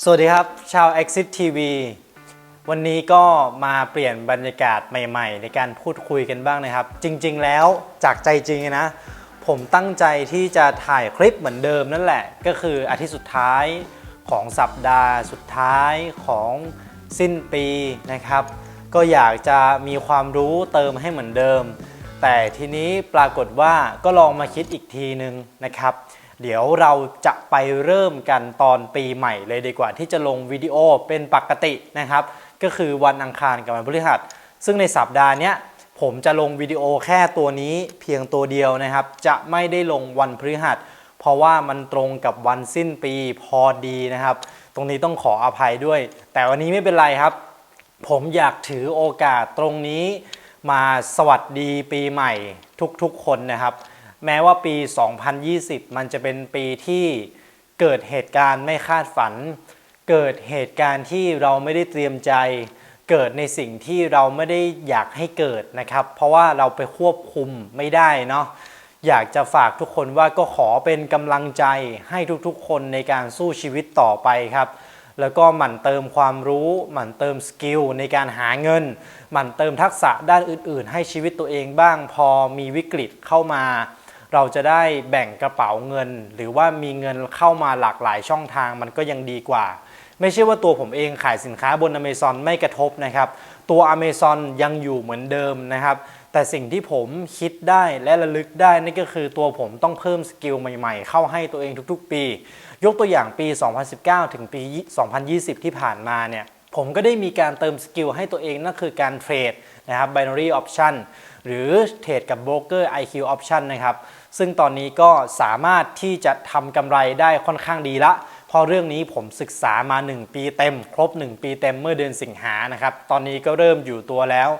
สวัสดีครับ ชาว Exit TV วันนี้ก็มาเปลี่ยนบรรยากาศใหม่ๆ ในการพูดคุยกันบ้างนะครับ จริงๆ แล้วจากใจจริงนะ ผมตั้งใจที่จะถ่ายคลิปเหมือนเดิมนั่นแหละ ก็คืออาทิตย์สุดท้ายของสัปดาห์สุดท้ายของสิ้นปีนะครับ ก็อยากจะมีความรู้เติมให้เหมือนเดิม แต่ทีนี้ปรากฏว่าก็ลองมาคิดอีกทีนึงนะครับ เดี๋ยวเราจะไปเริ่มกันตอนปีใหม่เลยดีกว่าที่จะลงวิดีโอเป็นปกตินะครับ ก็คือวันอังคารกับวันพฤหัส ซึ่งในสัปดาห์นี้ผมจะลงวิดีโอแค่ตัวนี้เพียงตัวเดียวนะครับ จะไม่ได้ลงวันพฤหัส เพราะว่ามันตรงกับวันสิ้นปีพอดีนะครับ ตรงนี้ต้องขออภัยด้วย แต่วันนี้ไม่เป็นไรครับ ผมอยากถือโอกาสตรงนี้ มาสวัสดีปีใหม่ทุกๆคนนะครับ แม้ว่าปี 2020 มันจะเป็นปีที่เกิดเหตุการณ์ไม่คาดฝัน เกิดเหตุการณ์ที่เราไม่ได้เตรียมใจ เกิดในสิ่งที่เราไม่ได้อยากให้เกิดนะครับ เพราะว่าเราไปควบคุมไม่ได้เนาะอยากจะฝากทุกคนว่าก็ขอเป็นกำลังใจให้ทุกๆ คนในการสู้ชีวิตต่อไปครับ แล้วก็หมั่นเติมความรู้ หมั่นเติมสกิลในการหาเงิน หมั่นเติมทักษะด้านอื่นๆ ให้ชีวิตตัวเองบ้างพอมีวิกฤตเข้ามา เราจะได้แบ่งกระเป๋าเงิน หรือว่ามีเงินเข้ามาหลากหลายช่องทางมันก็ยังดีกว่า ไม่ใช่ว่าตัวผมเองขายสินค้าบน Amazon ไม่กระทบนะครับ ตัว Amazon ยังอยู่เหมือนเดิมนะครับ แต่สิ่งที่ผมคิดได้และระลึกได้นั่นก็คือตัวผมต้องเพิ่มสกิลใหม่ๆ เข้าให้ตัวเองทุกๆ ปี ยกตัวอย่างปี 2019 ถึงปี 2020 ที่ผ่านมาเนี่ยผมก็ได้มีการเติมสกิลให้ตัวเองนั่นคือการเทรดนะครับ binary option หรือเทรดกับโบรกเกอร์ IQ option นะครับ ซึ่งตอนนี้ก็สามารถที่จะทำกำไรได้ค่อนข้างดีละเพราะเรื่องนี้ผมศึกษามา 1 ปีเต็ม ครบ 1 ปีเต็มเมื่อเดือนสิงหานะครับ ตอนนี้ก็เริ่มอยู่ตัวแล้ว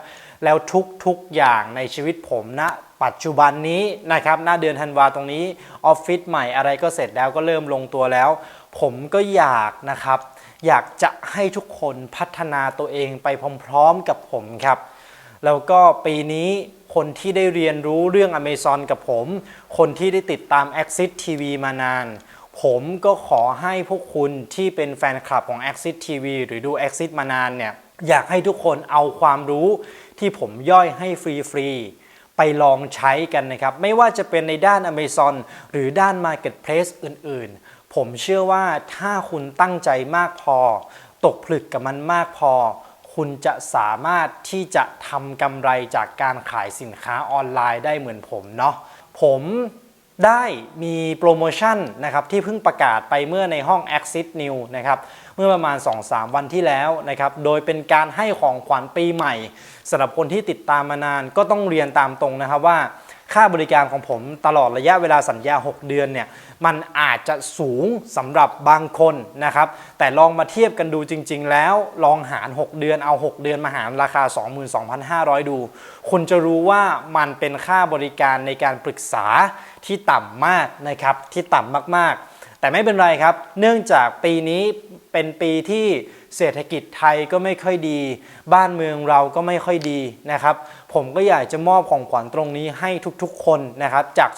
แล้วทุกๆอย่างในชีวิตผมณปัจจุบันนี้นะครับหน้าเดือนธันวาตรงนี้ออฟฟิศใหม่อะไรก็เสร็จแล้วก็เริ่มลงตัวแล้ว ผมก็อยากนะครับ อยากจะให้ทุกคนพัฒนาตัวเองไปพร้อมๆกับผมครับ แล้วก็ปีนี้ คนที่ได้เรียนรู้เรื่อง Amazon กับผม คนที่ได้ติดตาม Axis TV มานาน ผมก็ขอให้พวกคุณที่เป็นแฟนคลับของ Axis TV หรือดู Axis มานานเนี่ยอยากให้ทุกคนเอาความรู้ที่ผมย่อยให้ฟรีๆ ไปลองใช้กันนะครับ ไม่ว่าจะเป็นในด้าน Amazon หรือด้าน Marketplace อื่นๆ ผมเชื่อว่าถ้าคุณตั้งใจมากพอ ตกผลึกกับมันมากพอ คุณจะสามารถที่จะทำกำไรจากการขายสินค้าออนไลน์ได้เหมือนผมเนาะผมได้มีโปรโมชั่นนะครับที่เพิ่งประกาศไปเมื่อในห้อง Axis New นะครับเมื่อประมาณ 2-3 วันที่แล้วนะครับโดยเป็นการให้ของขวัญปีใหม่สำหรับคนที่ติดตามมานานก็ต้องเรียนตามตรงนะครับว่า ค่าบริการของผมตลอดระยะเวลาสัญญา 6 เดือนเนี่ยมันอาจจะสูงสำหรับบางคนนะครับ แต่ลองมาเทียบกันดูจริง ๆ แล้วลองหาร 6 เดือนเอา 6 เดือนมาหารราคา 22,500 ดู คุณจะรู้ว่ามันเป็นค่าบริการในการปรึกษาที่ต่ำมากนะครับที่ต่ำมากๆ แต่ไม่เป็นไรครับ เนื่องจากปีนี้เป็นปีที่ เศรษฐกิจไทยก็ไม่ค่อยดี บ้านเมืองเราก็ไม่ค่อยดีนะครับ ผมก็อยากจะมอบของขวัญตรงนี้ให้ทุกๆ คนนะครับจาก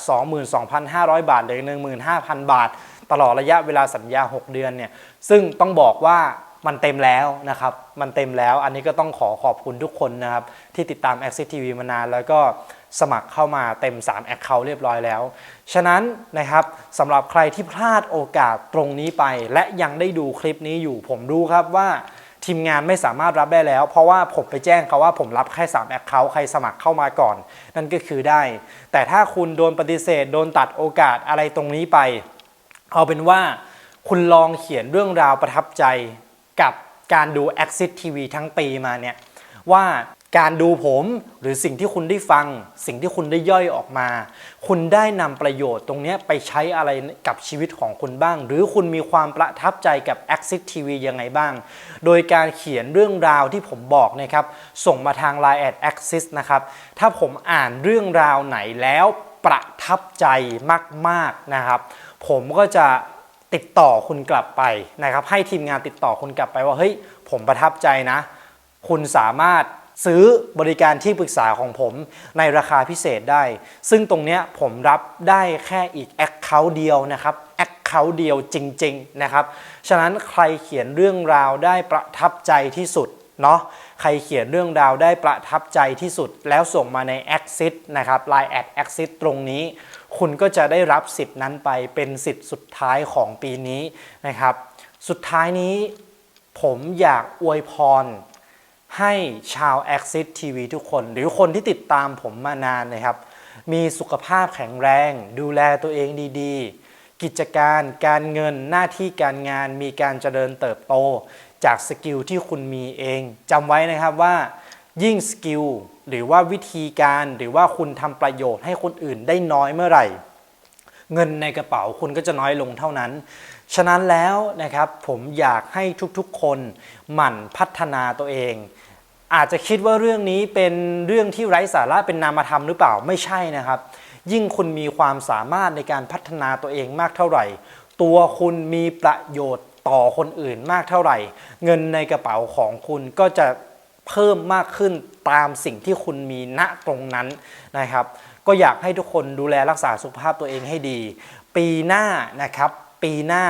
22,500 บาทเหลือ15,000 บาท ตลอดระยะเวลาสัญญา 6 เดือนเนี่ยซึ่งต้องบอกว่ามันเต็มแล้วนะครับ มันเต็มแล้ว อันนี้ก็ต้องขอขอบคุณทุกคนนะครับ ที่ติดตาม Access TV มานานแล้วก็ สมัครเข้ามาเต็ม 3 Account เรียบร้อยแล้ว ฉะนั้นนะครับสำหรับใครที่พลาดโอกาสตรงนี้ไป และยังได้ดูคลิปนี้อยู่ ผมรู้ครับว่าทีมงานไม่สามารถรับได้แล้ว เพราะว่าผมไปแจ้งเขาว่าผมรับแค่ 3 Account ใครสมัครเข้ามาก่อน นั่นก็คือได้ แต่ถ้าคุณโดนปฏิเสธ โดนตัดโอกาสอะไรตรงนี้ไป เอาเป็นว่าคุณลองเขียนเรื่องราวประทับใจกับการดู Axis TV ทั้งปีมาเนี่ยว่า การดูผมหรือสิ่งที่คุณได้ฟัง สิ่งที่คุณได้ย่อยออกมา คุณได้นำประโยชน์ตรงนี้ไปใช้อะไรกับชีวิตของคุณบ้าง หรือคุณมีความประทับใจกับ Axis TV ยังไงบ้าง โดยการเขียนเรื่องราวที่ผมบอกนะครับ ส่งมาทาง Line at Axis นะครับ ถ้าผมอ่านเรื่องราวไหนแล้วประทับใจมาก ๆนะครับ ผมก็จะติดต่อคุณกลับไปนะครับ ให้ทีมงานติดต่อคุณกลับไปว่าเฮ้ยผมประทับใจนะ คุณสามารถ ซื้อบริการที่ปรึกษาของผมในราคาพิเศษได้ ซึ่งตรงเนี้ยผมรับได้แค่อีก Account เดียวนะครับ Account เขาเดียวจริง ๆ นะครับ ฉะนั้นใครเขียนเรื่องราวได้ประทับใจที่สุดเนาะใครเขียนเรื่องราวได้ประทับใจที่สุด แล้วส่งมาใน Exit นะครับ Line at Exit ตรงนี้ คุณก็จะได้รับสิทธิ์นั้นไปเป็นสิทธิ์สุดท้ายของปีนี้นะครับ สุดท้ายนี้ผมอยากอวยพร ให้ชาว Axis TV ทุกคน หรือคนที่ติดตามผมมานานนะครับ มีสุขภาพแข็งแรง ดูแลตัวเองดีๆ กิจการการเงินหน้าที่การงานมีการเจริญเติบโต จากสกิลที่คุณมีเองจำไว้นะครับว่า ยิ่งสกิลหรือว่าวิธีการหรือว่าคุณทำประโยชน์ให้คนอื่นได้น้อยเมื่อไหร่ เงินในกระเป๋าคุณก็จะน้อยลงเท่านั้น ฉะนั้นแล้วนะครับผมอยากให้ทุกๆคนหมั่นพัฒนาตัวเอง อาจจะคิดว่าเรื่องนี้เป็นเรื่องที่ไร้สาระเป็นนามธรรมหรือเปล่าไม่ใช่นะครับ ยิ่งคุณมีความสามารถในการพัฒนาตัวเองมากเท่าไหร่ ตัวคุณมีประโยชน์ต่อคนอื่นมากเท่าไหร่ เงินในกระเป๋าของคุณก็จะเพิ่มมากขึ้นตามสิ่งที่คุณมีณตรงนั้นนะครับ ก็อยากให้ทุกคนดูแลรักษาสุขภาพตัวเองให้ดี ปีหน้านะครับ ปีหน้า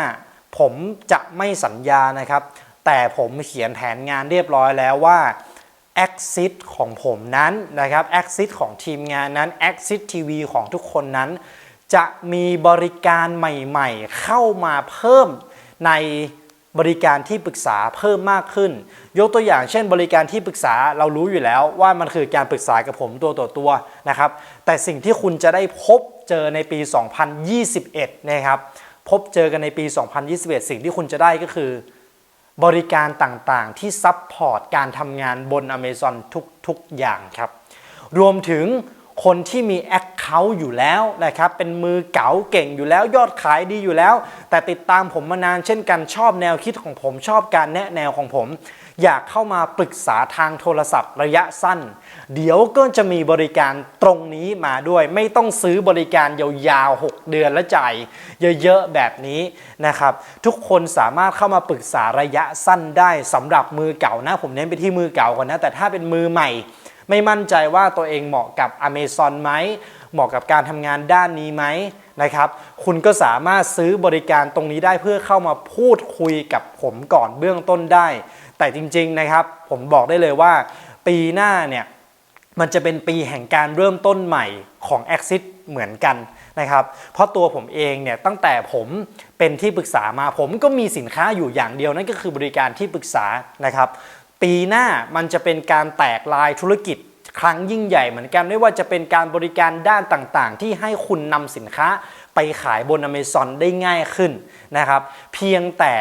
ผมจะไม่สัญญานะครับ แต่ผมเขียนแผนงานเรียบร้อยแล้วว่า Exit ของผมนั้นนะครับ Exit ของทีมงานนั้น Exit TV ของทุกคนนั้น จะมีบริการใหม่ๆ เข้ามาเพิ่มในบริการที่ปรึกษาเพิ่มมากขึ้น ยกตัวอย่างเช่น บริการที่ปรึกษาเรารู้อยู่แล้วว่ามันคือการปรึกษากับผมตัวต่อตัวนะครับ แต่สิ่งที่คุณจะได้พบเจอในปี 2021 นะครับ พบเจอกันในปี 2021 สิ่งที่คุณจะได้ก็คือ บริการต่างๆ ที่ซัพพอร์ตการทำงานบน Amazon ทุก ๆ อย่างครับ รวมถึง คนที่มี Account อยู่แล้วนะครับเป็นมือเก๋าเก่งอยู่แล้วยอดขายดีอยู่แล้ว แต่ติดตามผมมานานเช่นกันชอบแนวคิดของผมชอบการแนะแนวของผม อยากเข้ามาปรึกษาทางโทรศัพท์ระยะสั้น เดี๋ยวก็จะมีบริการตรงนี้มาด้วย ไม่ต้องซื้อบริการยาวๆ 6 เดือนและจ่ายเยอะๆ แบบนี้นะครับ ทุกคนสามารถเข้ามาปรึกษาระยะสั้นได้สำหรับมือเก่านะ ผมเน้นไปที่มือเก่าก่อนนะแต่ถ้าเป็นมือใหม่ ไม่มั่นใจว่าตัวเองเหมาะกับ Amazon ไหมเหมาะกับการทำงานด้านนี้ไหมนะครับ คุณก็สามารถซื้อบริการตรงนี้ได้เพื่อเข้ามาพูดคุยกับผมก่อนเบื้องต้นได้ แต่จริงๆนะครับ ผมบอกได้เลยว่า ปีหน้าเนี่ยมันจะเป็นปีแห่งการเริ่มต้นใหม่ของ Exit เหมือนกันนะครับ เพราะตัวผมเองเนี่ยตั้งแต่ผมเป็นที่ปรึกษามาผมก็มีสินค้าอยู่อย่างเดียวนั่นก็คือบริการที่ปรึกษานะครับ ปีหน้ามันจะเป็นการแตกลายธุรกิจครั้งยิ่งใหญ่เหมือนกันไม่ว่าจะเป็นการบริการด้านต่างๆ ที่ให้คุณนำสินค้าไปขายบน Amazon ได้ง่ายขึ้นนะครับ เพียงแต่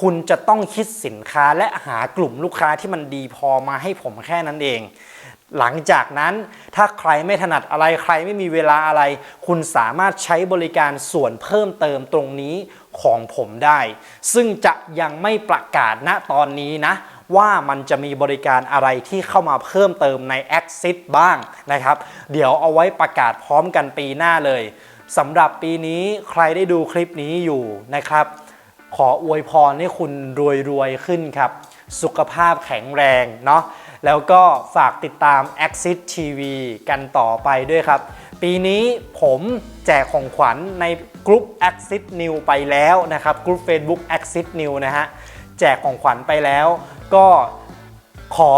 คุณจะต้องคิดสินค้าและหากลุ่มลูกค้าที่มันดีพอมาให้ผมแค่นั้นเอง หลังจากนั้นถ้าใครไม่ถนัดอะไรใครไม่มีเวลาอะไร คุณสามารถใช้บริการส่วนเพิ่มเติมตรงนี้ของผมได้ ซึ่งจะยังไม่ประกาศณตอนนี้นะ ว่ามันจะมีบริการอะไรที่เข้ามาเพิ่มเติมใน Exit บ้างนะครับ เดี๋ยวเอาไว้ประกาศพร้อมกันปีหน้าเลยสำหรับปีนี้ใครได้ดูคลิปนี้อยู่นะครับ ขออวยพรให้คุณรวยๆขึ้นครับ สุขภาพแข็งแรงเนาะแล้วก็ฝากติดตาม Exit TV กันต่อไปด้วยครับ ปีนี้ผมแจกของขวัญในกลุ่ม Exit New ไปแล้วนะครับกลุ่ม Facebook Exit New นะฮะ แจกของขวัญไปแล้ว ก็ขอ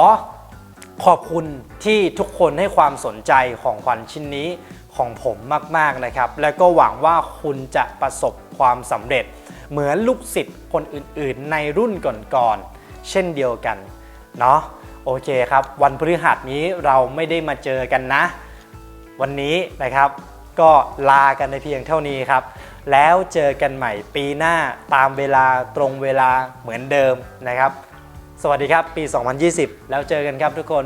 ขอบคุณที่ทุกคนให้ความสนใจของขวัญชิ้นนี้ของผมมาก ๆ นะครับ และก็หวังว่าคุณจะประสบความสำเร็จ เหมือนลูกศิษย์คนอื่น ๆ ในรุ่นก่อน ๆ เช่นเดียวกัน เนาะโอเคครับ วันพฤหัสนี้เราไม่ได้มาเจอกันนะ วันนี้นะครับ ก็ลากันในเพียงเท่านี้ครับ แล้วเจอกันใหม่ปีหน้าตามเวลาตรงเวลาเหมือนเดิมนะครับ สวัสดีครับ ปี 2020 แล้วเจอกันครับทุกคน